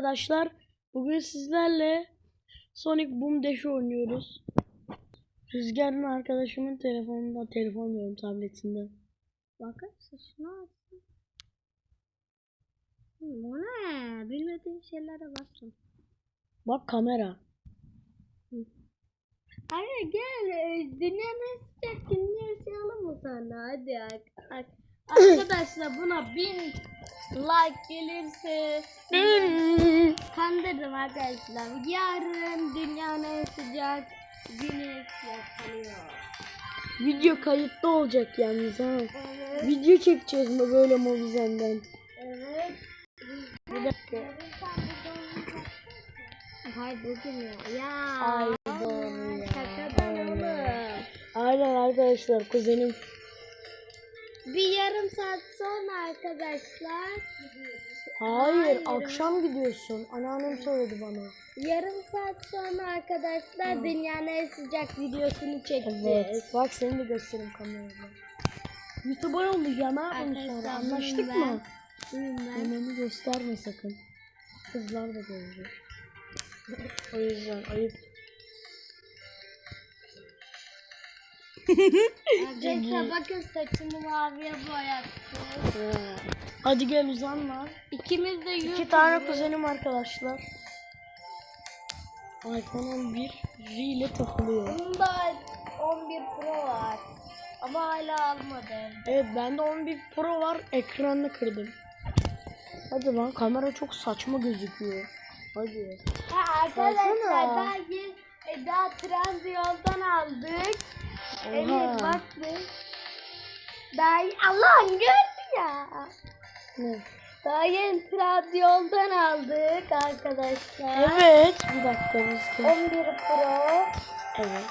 arkadaşlar. Bugün sizlerle Sonic Boom Dash oynuyoruz. Rüzgar'ın arkadaşımın telefonunda, telefon diyorum tabletinde. Bakar mısın şuna açsın. Hmm, ne? Bilmediğin şeylere basın. Bak kamera. Hadi gel. e, Dünyanın sıcak gününü yaşayalım sana? Hadi ar- ar- Arkadaşlar buna bin like gelirse kandırırım arkadaşlar. Yarın dünyanın en sıcak günü yaşanıyor. Video kayıtta olacak yalnız ha. Evet. Video çekeceğiz mi böyle Mobizen'den? Evet. Bir dakika. Hay bugün ya. Ya. Ay doğru ya. Şakadan oğlum. Aynen arkadaşlar kuzenim. Bir yarım saat sonra arkadaşlar. Hayır, Hayır. akşam gidiyorsun. Anneannem söyledi bana. Yarım saat sonra arkadaşlar dünyanın en sıcak videosunu çekeceğiz. Evet. Bak seni de göstereyim kamerada. YouTuber olacağım ha bunu sonra. Anlaştık buyum mı? Ben. Annemi gösterme sakın. Kızlar da görecek. o yüzden ayıp. Arkadaşlar bakın saçımı maviye boyattım. Hadi gel uzanma. İkimiz de İki YouTube. tane kuzenim arkadaşlar. iPhone 11 R ile takılıyor. Bunda 11 Pro var. Ama hala almadım. Evet bende 11 Pro var ekranını kırdım. Hadi lan kamera çok saçma gözüküyor. Hadi. Ha, arkadaşlar daha e, daha trend yoldan aldık. Evet bak bir. Daha Allah'ım gördü ya. Ne? Daha yeni trend yoldan aldık arkadaşlar. Evet. Bir dakika biz 11 Pro. Evet.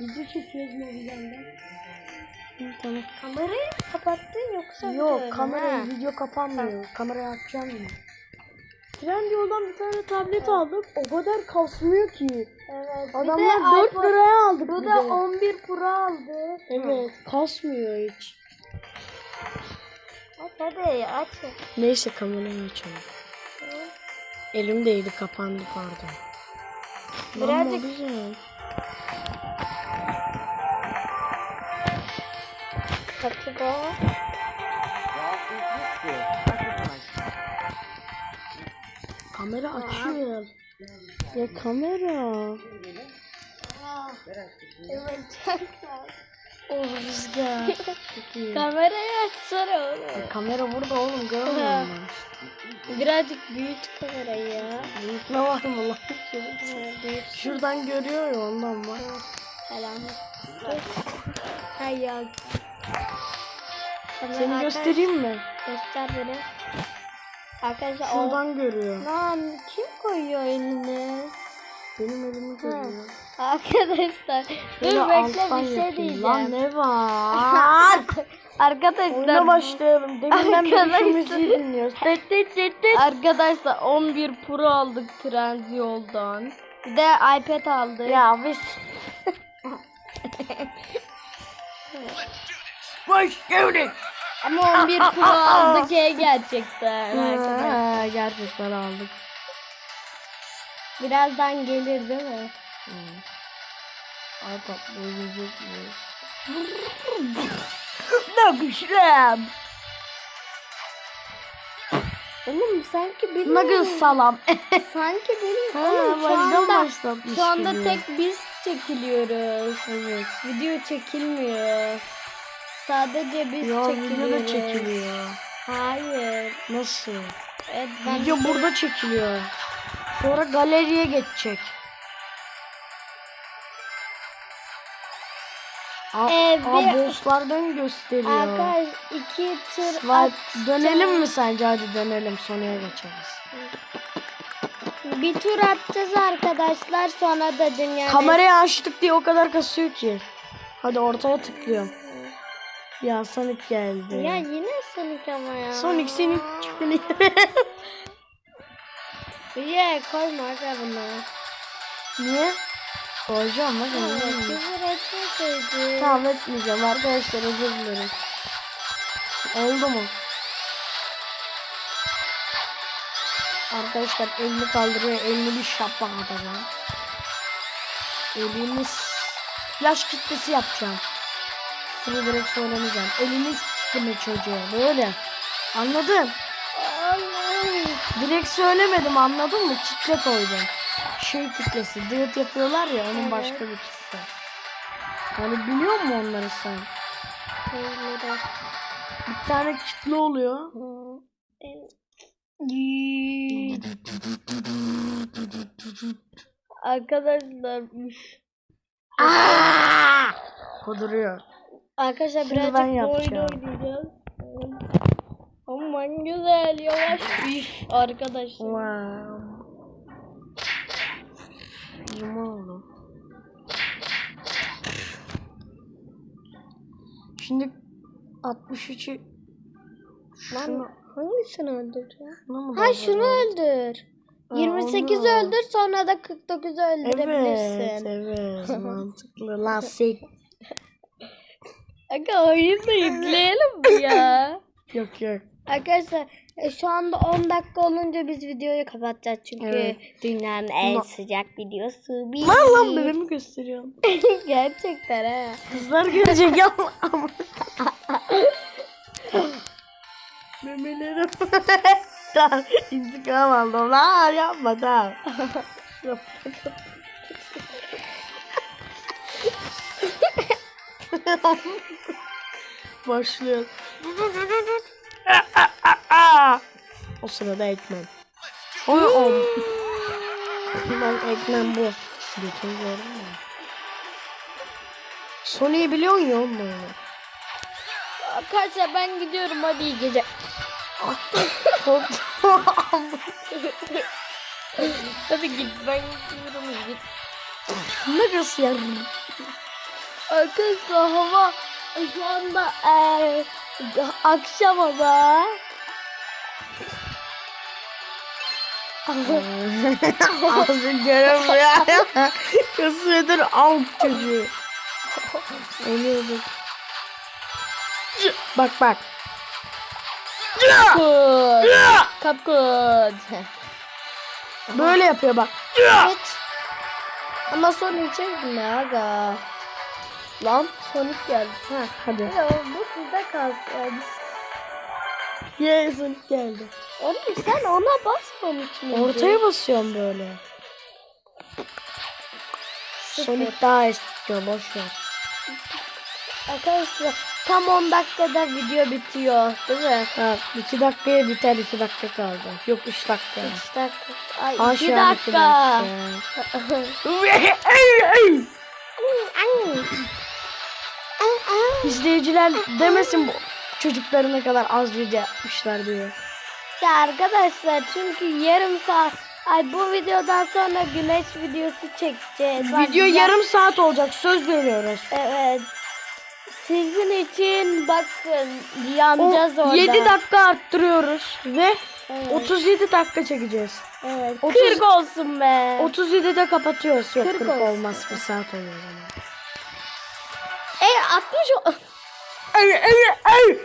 Video çekiyoruz mu tamam. Kamerayı kapattın yoksa Yok böyle kamera mi? video kapanmıyor. Kamerayı açacağım yine. Trendyol'dan bir tane tablet aldık. O kadar kasmıyor ki. Evet. Adamlar 4 iPhone- liraya aldık Bu da de. 11 Pro aldı. Evet kasmıyor hiç. Aç hadi aç. Neyse kamerayı açalım. Elimdeydi kapandı pardon. Birazcık- güzel. Kapı Kamera açıyor. Ya kamera. Oh rüzgar. Kamerayı açsana oğlum. Kamera burada oğlum görmüyor musun? Birazcık büyüt kamerayı ya. Ne var mı lan? Şuradan görüyor ya ondan var. Selam. Hay ya. Seni göstereyim mi? Göster beni. Arkadaşlar o... Şuradan görüyor. Lan kim koyuyor elini? Benim elimi görüyor. Arkadaşlar dur bekle bir şey yapayım. diyeceğim. Lan ne var? Arkadaşlar Oyuna başlayalım. Deminden beri şu müziği dinliyoruz. Tet tet tet tet. Arkadaşlar 11 Pro aldık Trendyol'dan. Bir de iPad aldık. Ya biz. Başlıyoruz. Ama 11 Pro aldık ya gerçekten arkadaşlar. Ha, gerçekten aldık. Birazdan gelir değil mi? Ay patlayacak mı? Ne güçlüm. Oğlum sanki benim güzel salam. sanki benim Ha, oğlum şu anda şu anda tek biz çekiliyoruz. Evet. Video çekilmiyor. Sadece biz Ya çekiliyoruz. da çekiliyor. Hayır. Nasıl? Evet, ben Video burada çekiliyor. Sonra galeriye geçecek. Aa, Ee, bir- bosslardan gösteriyor. Arkadaş iki tur at. dönelim mi sence? Hadi dönelim. Sonuya geçeriz. Bir tur atacağız arkadaşlar sonra da dünya. Kamerayı açtık diye o kadar kasıyor ki. Hadi ortaya tıklıyorum. Ya Sonic geldi. Ya yine Sonic ama ya. Sonic senin çıktığını Ye koyma aga bunu. Niye? Koyacağım bak. Küfür etmeseydin. Tamam etmeyeceğim arkadaşlar özür dilerim. Oldu mu? Arkadaşlar elini kaldırıyor. Elini bir şaplak atacağım. Elini s- flash kitlesi yapacağım. Bunu direkt söylemeyeceğim. Elini s**time çocuğa. Böyle. Anladın? Direkt söylemedim anladın mı? Kitle koydum. Şey kitlesi. Diyet yapıyorlar ya onun Evet. başka bir kitle. Hani biliyor musun onları sen? Şeyleri. Bir tane kitle oluyor. Arkadaşlar! Kuduruyor. Arkadaşlar Şimdi birazcık ben bu oyunu yapacağım. oynayacağız. Aman güzel yavaş üf arkadaşlar. Wow. Yuma oldu. Şimdi 63'ü şunu, hangisini öldür ya? şunu mu Ha şunu dolduralım? öldür. Ha, 28 onu. öldür sonra da 49'u Evet, öldürebilirsin. evet. Mantıklı. Lan sek. Aga oyunu da yükleyelim mi ya? Yok yok. Arkadaşlar e, şu anda 10 dakika olunca biz videoyu kapatacağız çünkü Evet. dünyanın en No. sıcak videosu. Bir. Lan lan bebeğimi gösteriyorum. Gerçekten ha. Kızlar görecek ya. Memelerim. tamam. İntikam aldım. Lan yapma tamam. Başlıyor. o sırada ekmem. O o. Ben ekmem bu. Götünü gördün mü? Sony'yi biliyor musun onu? Arkadaşlar ben gidiyorum hadi iyi gece. Hadi git ben gidiyorum git. ne nasıl ya? Arkadaşlar hava şu anda eee akşam hava. Ağzı görünmüyor. Kısmıdır av çocuğu. Ölüyorduk. Bak bak. Kapkut. Kapkut. Böyle yapıyor bak. Evet. Ama Sonic çekme aga. Lan Sonic geldi. Ha. Hadi. Ya bu burada kalsın. Yesin geldi. Oğlum sen ona basmamış mıydın? Ortaya basıyorum böyle. Sonic daha istiyor boş ver. Arkadaşlar tam 10 dakikada video bitiyor değil mi? Ha, 2 dakikaya biter 2 dakika kaldı. Yok 3 dakika. 3 dakika. Ay Aşağı 2 iki dakika. İzleyiciler demesin bu çocukları ne kadar az video yapmışlar diye. ya arkadaşlar çünkü yarım saat Ay bu videodan sonra güneş videosu çekeceğiz. Bak, Video ya- yarım saat olacak söz veriyoruz. Evet. Sizin için bakın O yanacağız orada. 7 dakika arttırıyoruz ve Evet. 37 dakika çekeceğiz. Evet. Otuz- 40 olsun be. 37'de kapatıyoruz. Yok 40 40 olsun. olmaz bir saat oluyor o zaman. E 60 o- Ay, ay, ay.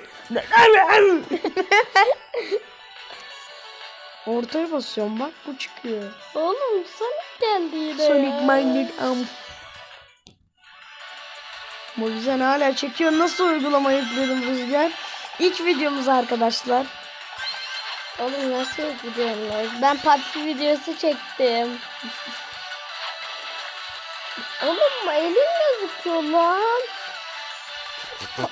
Ay, ay. Ortaya basıyorum bak bu çıkıyor. Oğlum Sonic geldi yine. Sonic ya. Magnet Am. Bu güzel hala çekiyor. Nasıl uygulama yükledim Rüzgar? İlk videomuz arkadaşlar. Oğlum nasıl videolar? Ben PUBG videosu çektim. Oğlum elim gözüküyor lan.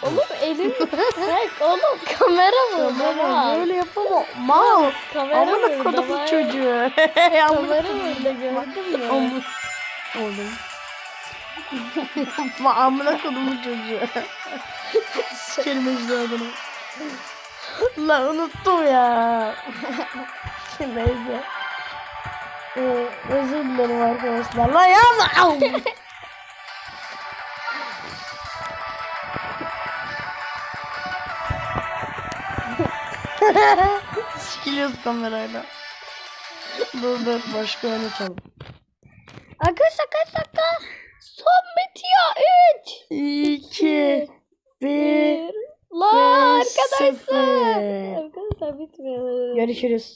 Oğlum elim... Bak oğlum kamera Baba var. böyle yapamam. Mal. Kamera Amına kodumun çocuğu. Kamera burada gördün mü? Ma amına kodumun çocuğu. Sikerim ecdadını. Lan unuttum ya. Neyse. Ee, özür dilerim arkadaşlar. Lan yapma. Sikiliyoruz kamerayla. Dur dur başka oyun açalım. Arkadaşlar kaç dakika? Son bitiyor. 3 2 1 Like. Arkadaşlar. Arkadaşlar bitmiyor. Görüşürüz.